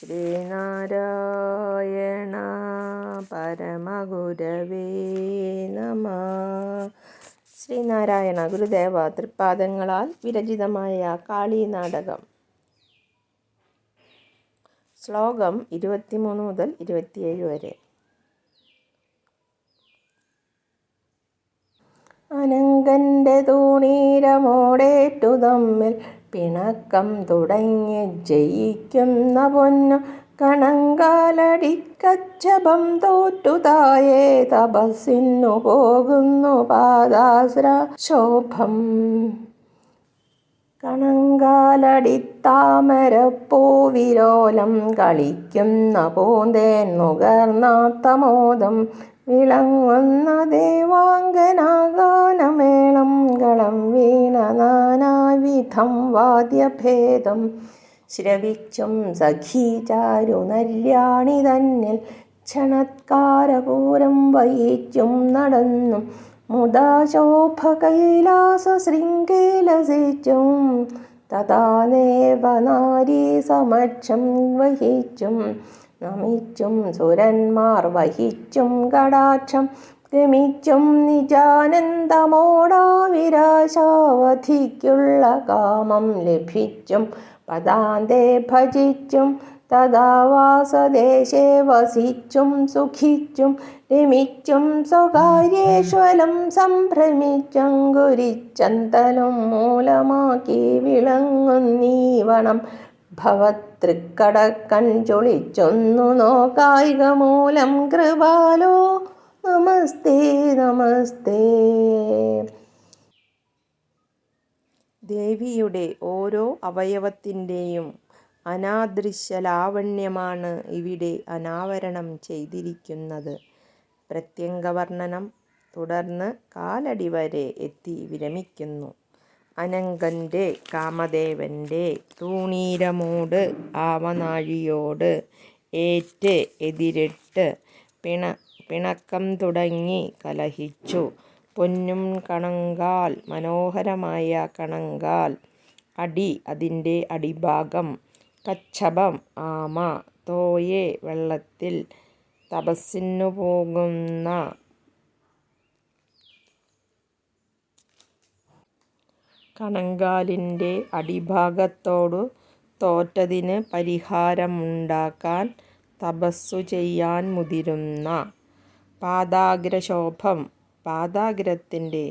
ശ്രീനാരായണ പരമഗുരവേ നമ. ശ്രീനാരായണ ഗുരുദേവ തൃപാദങ്ങളാൽ വിരചിതമായ കാളി നാടകം. ശ്ലോകം ഇരുപത്തിമൂന്ന് മുതൽ ഇരുപത്തിയേഴ് വരെ. അനങ്കന്റെ തൂണീരമോടേറ്റു തമ്മിൽ പിണക്കം തുടങ്ങി ജയിക്കുന്ന പൊന്നു കണങ്കാലടിക്കച്ചപം തോറ്റുതായേ തപസ്സിന്നു പോകുന്നു പാദാശ്ര ശോഭം. കണങ്കാലടിത്താമരപ്പൂവിരോലം കളിക്കുന്ന പൂന്തേൻ നുകർന്നാത്തമോദം വിളങ്ങുന്ന ദേവാംഗനാഗാനമേളം നാനാവിധം വാദ്യഭേദം ശ്രവിച്ചും സഖീ ചാരുനല്യാണി തന്നിൽ ക്ഷണത്കാരപൂരം വഹിച്ചും നടന്നും മുദാശോഭ കൈലാസ ശൃംഗേലസിച്ചും തഥാ നാരീ സമക്ഷം വഹിച്ചും നമിച്ചും സുരന്മാർ വഹിച്ചും കടാക്ഷം ഗമിച്ചും നിജാനന്ദമോടാ വിരാശാവധിക്കുള്ള കാമം ലഭിച്ചും പദാന്തേ ഭജിച്ചും തഥാ വാസദേശേ വസിച്ചും സുഖിച്ചും രമിച്ചും സ്വകാര്യേശ്വലം സംഭ്രമിച്ചങ്കുരിച്ചന്തലും മൂലമാക്കി വിളങ്ങുന്നീവണം ഭവതൃക്കടക്കൺ ചൊളിച്ചൊന്നു നോക്കായിക മൂലം കൃപാലോ നമസ്തേ നമസ്തേ. ദേവിയുടെ ഓരോ അവയവത്തിന്റെയും അനാദൃശ്യ അനാദൃശ്യലാവണ്യമാണ് ഇവിടെ അനാവരണം ചെയ്തിരിക്കുന്നത്. പ്രത്യംഗവർണനം തുടർന്ന് കാലടി വരെ എത്തി വിരമിക്കുന്നു. അനങ്കന്റെ കാമദേവന്റെ തൂണീരമോട് ആവനാഴിയോട് ഏറ്റ് എതിരിട്ട് പിണ പിണക്കം തുടങ്ങി കലഹിച്ചു. പൊന്നും കണങ്കാൽ മനോഹരമായ കണങ്കാൽ. അടി അതിന്റെ അടിഭാഗം കച്ചപം ആമ തോയെ വെള്ളത്തിൽ തപസ്സിനു പോകുന്ന കണങ്കാലിന്റെ അടിഭാഗത്തോടു തോറ്റതിന് പരിഹാരമുണ്ടാക്കാൻ തപസ്സു ചെയ്യാൻ മുതിരുന്ന പാദാഗ്രശോഭം. പാദാഗ്രത്തിന്റെ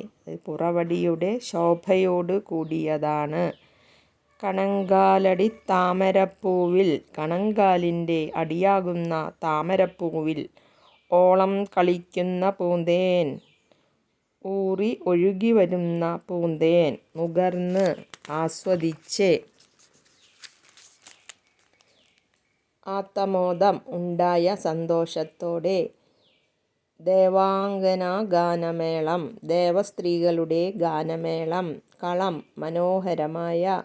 പുറവടിയുടെ ശോഭയോട് കൂടിയതാണ്. കണങ്കാലടി താമരപ്പൂവിൽ കണങ്കാലിന്റെ അടിയാകുന്ന താമരപ്പൂവിൽ ഓളം കളിക്കുന്ന പൂന്തേൻ. ഊറി ഒഴുകി വരുന്ന പൂന്തേൻ മുകർന്ന് ആസ്വദിച്ച് ആത്തമോദം ഉണ്ടായ സന്തോഷത്തോടെ ദേവാംഗന ഗാനമേളം ദേവസ്ത്രീകളുടെ ഗാനമേളം കളം മനോഹരമായ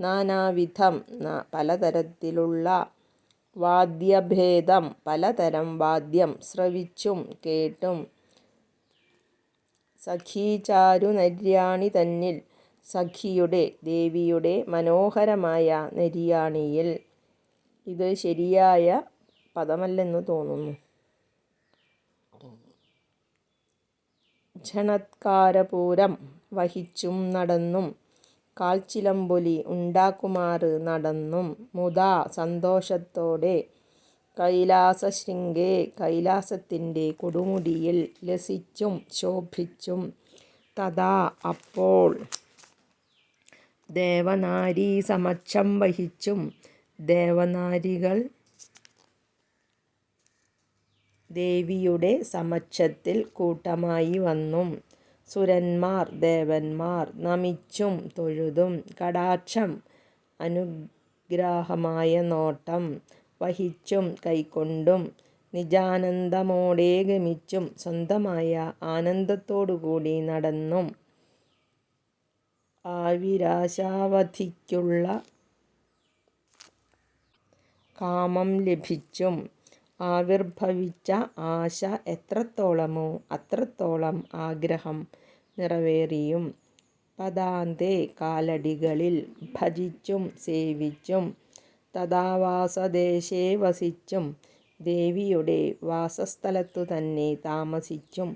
നാനാവിധം പലതരത്തിലുള്ള വാദ്യഭേദം പലതരം വാദ്യം ശ്രവിച്ചും കേട്ടും. സഖീചാരു നര്യാണി തന്നിൽ സഖിയുടെ ദേവിയുടെ മനോഹരമായ നരിയാണിയിൽ. ഇത് ശരിയായ പദമല്ലെന്ന് തോന്നുന്നു. ക്ഷണത്കാരപൂരം വഹിച്ചും നടന്നും. കാൽച്ചിലമ്പൊലി ഉണ്ടാക്കുമാറ് നടന്നും. മുതാ സന്തോഷത്തോടെ കൈലാസശൃംഗേ കൈലാസത്തിന്റെ കൊടുമുടിയിൽ ലസിച്ചും ശോഭിച്ചും തഥാ അപ്പോൾ ദേവനാരി സമക്ഷം വഹിച്ചും ദേവനാരികൾ ദേവിയുടെ സമക്ഷത്തിൽ കൂട്ടമായി വന്നും. സുരന്മാർ ദേവന്മാർ നമിച്ചും തൊഴുതും കടാക്ഷം അനുഗ്രാഹമായ നോട്ടം വഹിച്ചും കൈക്കൊണ്ടും നിജാനന്ദമോടെ ഗമിച്ചും സ്വന്തമായ ആനന്ദത്തോടുകൂടി നടന്നും. ആവിരാശാവധിക്കുള്ള കാമം ലഭിച്ചും ആവിർഭവിച്ച ആശ എത്രത്തോളമോ അത്രത്തോളം ആഗ്രഹം നിറവേറിയും. പദാന്തെ കാലടികളിൽ ഭജിച്ചും സേവിച്ചും തഥാവാസദേശേ വസിച്ചും ദേവിയുടെ വാസസ്ഥലത്തു തന്നെ താമസിച്ചും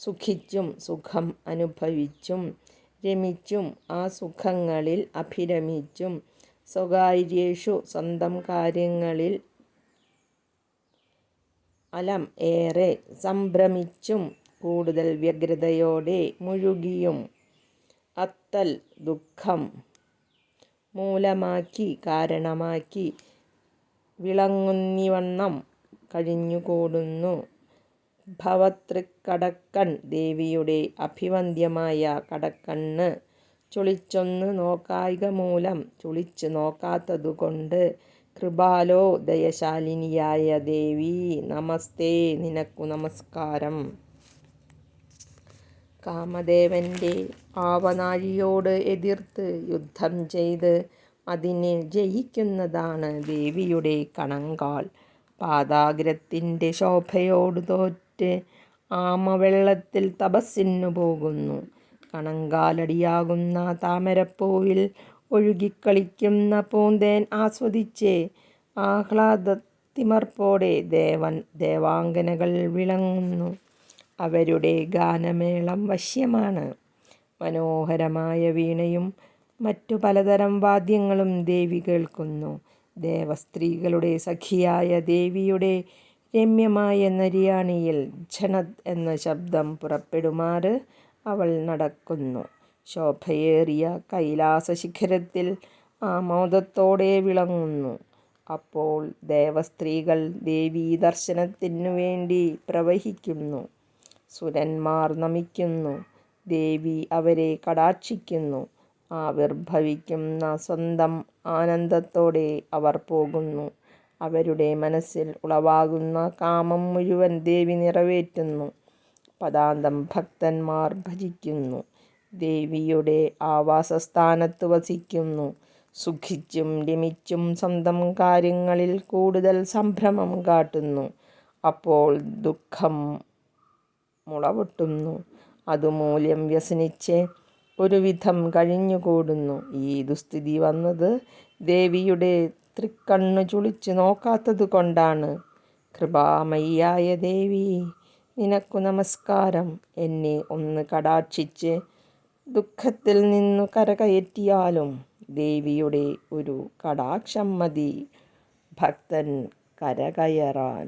സുഖിച്ചും സുഖം അനുഭവിച്ചും രമിച്ചും ആ സുഖങ്ങളിൽ അഭിരമിച്ചും സ്വകാര്യേഷു സ്വന്തം കാര്യങ്ങളിൽ അലം ഏറെ സംഭ്രമിച്ചും കൂടുതൽ വ്യഗ്രതയോടെ മുഴുകിയും അത്തൽ ദുഃഖം മൂലമാക്കി കാരണമാക്കി വിളങ്ങുന്നിവണ്ണം കഴിഞ്ഞുകൂടുന്നു. ഭവതൃക്കടക്കൺ ദേവിയുടെ അഭിവന്ദ്യമായ കടക്കണ്ണ് ചുളിച്ചൊന്ന് നോക്കായിക മൂലം ചുളിച്ച് നോക്കാത്തതുകൊണ്ട് കൃപാലോ ദയശാലിനിയായ ദേവി നമസ്തേ നിനക്കു നമസ്കാരം. കാമദേവന്റെ ആവനാഴിയോട് എതിർത്ത് യുദ്ധം ചെയ്ത് അതിനെ ജയിക്കുന്നതാണ് ദേവിയുടെ കണങ്കാൽ. പാതാഗ്രത്തിന്റെ ശോഭയോട് തോറ്റ് ആമവെള്ളത്തിൽ തപസ്സിനു പോകുന്നു. കണങ്കാലടിയാകുന്ന താമരപ്പൂവിൽ ഒഴുകിക്കളിക്കുന്ന പൂന്തേൻ ആസ്വദിച്ച്. ആഹ്ലാദത്തിമർപ്പോടെ ദേവൻ ദേവാംഗനകൾ വിളങ്ങുന്നു. അവരുടെ ഗാനമേളം വശ്യമാണ്. മനോഹരമായ വീണയും മറ്റു പലതരം വാദ്യങ്ങളും ദേവി കേൾക്കുന്നു. ദേവസ്ത്രീകളുടെ സഖിയായ ദേവിയുടെ രമ്യമായ നരിയാണിയിൽ ഝണത് എന്ന ശബ്ദം പുറപ്പെടുമാറ് അവൾ നടക്കുന്നു. ശോഭയേറിയ കൈലാസശിഖരത്തിൽ ആമോദത്തോടെ വിളങ്ങുന്നു. അപ്പോൾ ദേവസ്ത്രീകൾ ദേവീ ദർശനത്തിനു വേണ്ടി പ്രവഹിക്കുന്നു. സുരന്മാർ നമിക്കുന്നു. ദേവി അവരെ കടാക്ഷിക്കുന്നു. ആവിർഭവിക്കുന്ന സ്വന്തം ആനന്ദത്തോടെ അവർ പോകുന്നു. അവരുടെ മനസ്സിൽ ഉളവാകുന്ന കാമം മുഴുവൻ ദേവി നിറവേറ്റുന്നു. പദാന്തം ഭക്തന്മാർ ഭജിക്കുന്നു. ദേവിയുടെ ആവാസസ്ഥാനത്ത് വസിക്കുന്നു. സുഖിച്ചും രമിച്ചും സ്വന്തം കാര്യങ്ങളിൽ കൂടുതൽ സംഭ്രമം കാട്ടുന്നു. അപ്പോൾ ദുഃഖം മുളപൊട്ടുന്നു. അതുമൂലം വ്യസനിച്ച് ഒരുവിധം കഴിഞ്ഞുകൂടുന്നു. ഈ ദുസ്ഥിതി വന്നത് ദേവിയുടെ തൃക്കണ്ണു ചുളിച്ചു നോക്കാത്തത് കൊണ്ടാണ്. കൃപാമയ്യായ ദേവി നിനക്കു നമസ്കാരം. എന്നെ ഒന്ന് കടാക്ഷിച്ച് ദുഃഖത്തിൽ നിന്നു കരകയറ്റിയാലും ദേവിയുടെ ഒരു കടാക്ഷം മതി ഭക്തൻ കരകയറാൻ.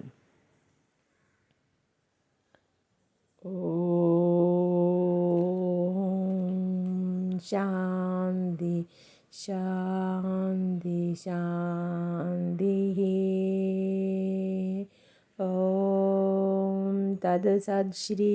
ശാന്തി ശാന്തി ശാന്തി ഓം തത് സത്ശ്രീ